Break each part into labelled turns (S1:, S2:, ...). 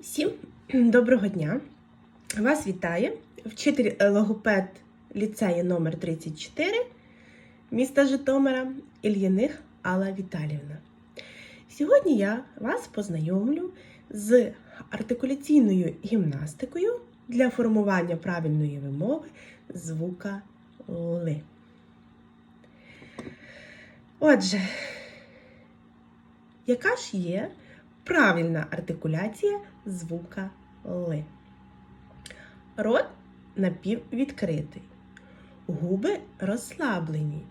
S1: Всім доброго дня! Вас вітає вчитель логопед ліцею номер 34 міста Житомира Ільїних Алла Віталівна. Сьогодні я вас познайомлю з артикуляційною гімнастикою для формування правильної вимови звука Ли. Отже, яка ж є правильна артикуляція звука Ли? Рот напіввідкритий, губи розслаблені,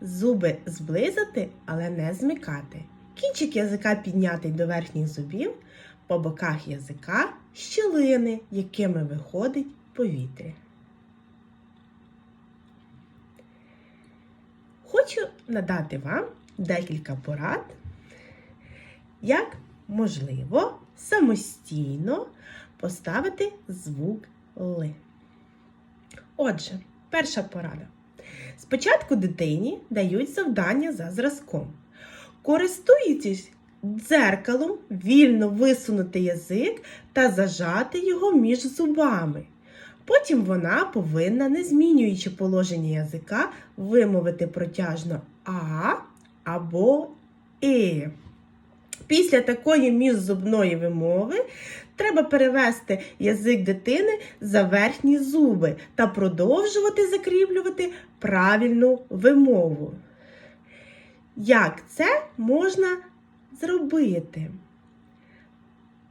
S1: зуби зблизати, але не змикати. Кінчик язика піднятий до верхніх зубів, по боках язика щілини, якими виходить повітря. Хочу надати вам декілька порад, як можливо самостійно поставити звук Ли. Отже, перша порада. Спочатку дитині дають завдання за зразком. Користуючись дзеркалом, вільно висунути язик та зажати його між зубами. Потім вона повинна, не змінюючи положення язика, вимовити протяжно А або І. Після такої міжзубної вимови треба перевести язик дитини за верхні зуби та продовжувати закріплювати правильну вимову. Як це можна зробити?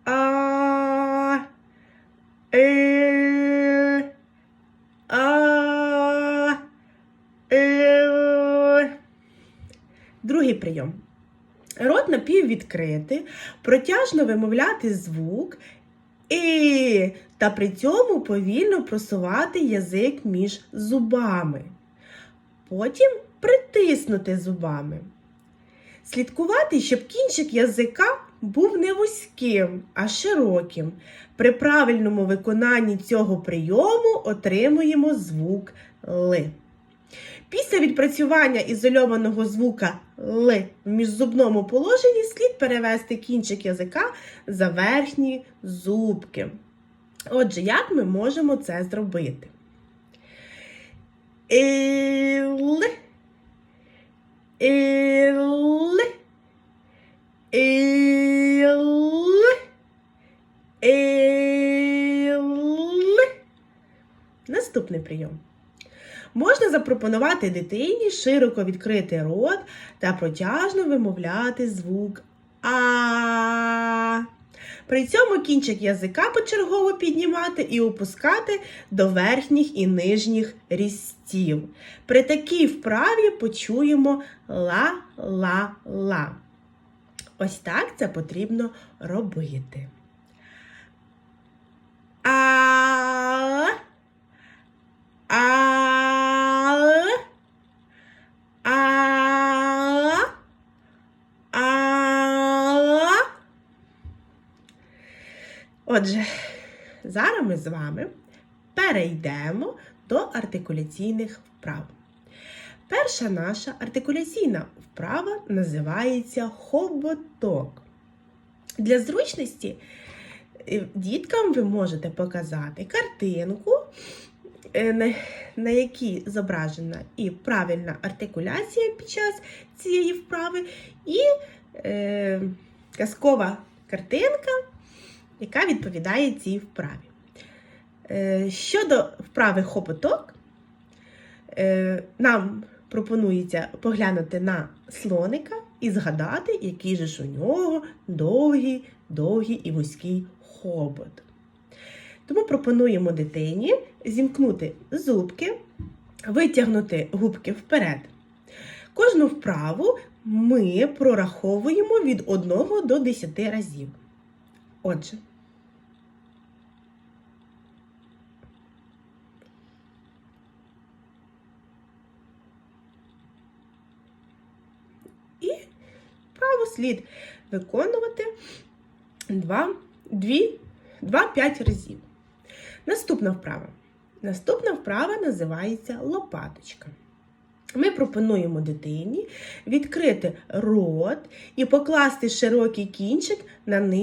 S1: А, е, а, е. Другий прийом. Рот напіввідкрити, протяжно вимовляти звук і та при цьому повільно просувати язик між зубами. Потім притиснути зубами. Слідкувати, щоб кінчик язика був не вузьким, а широким. При правильному виконанні цього прийому отримуємо звук Ли. Після відпрацювання ізольованого звука Л в міжзубному положенні слід перевести кінчик язика за верхні зубки. Отже, як ми можемо це зробити? Іл, іл, іл, іл. Наступний прийом. Можна запропонувати дитині широко відкрити рот та протяжно вимовляти звук А. При цьому кінчик язика почергово піднімати і опускати до верхніх і нижніх різців. При такій вправі почуємо ла-ла-ла. Ось так це потрібно робити. А. А. А. А. Отже, зараз ми з вами перейдемо до артикуляційних вправ. Перша наша артикуляційна вправа називається хоботок. Для зручності е, діткам ви можете показати картинку, е, на, якій зображена і правильна артикуляція під час цієї вправи, і е, казкова картинка, яка відповідає цій вправі. Е, щодо вправи хоботок, е, нам пропонується поглянути на слоника і згадати, який же ж у нього довгий, довгий і вузький хобот. Тому пропонуємо дитині зімкнути зубки, витягнути губки вперед. Кожну вправу ми прораховуємо від 1 до 10 разів. Отже, і вправу слід виконувати 2, 5 разів. Наступна вправа. Наступна вправа називається лопаточка. Ми пропонуємо дитині відкрити рот і покласти широкий кінчик на низ.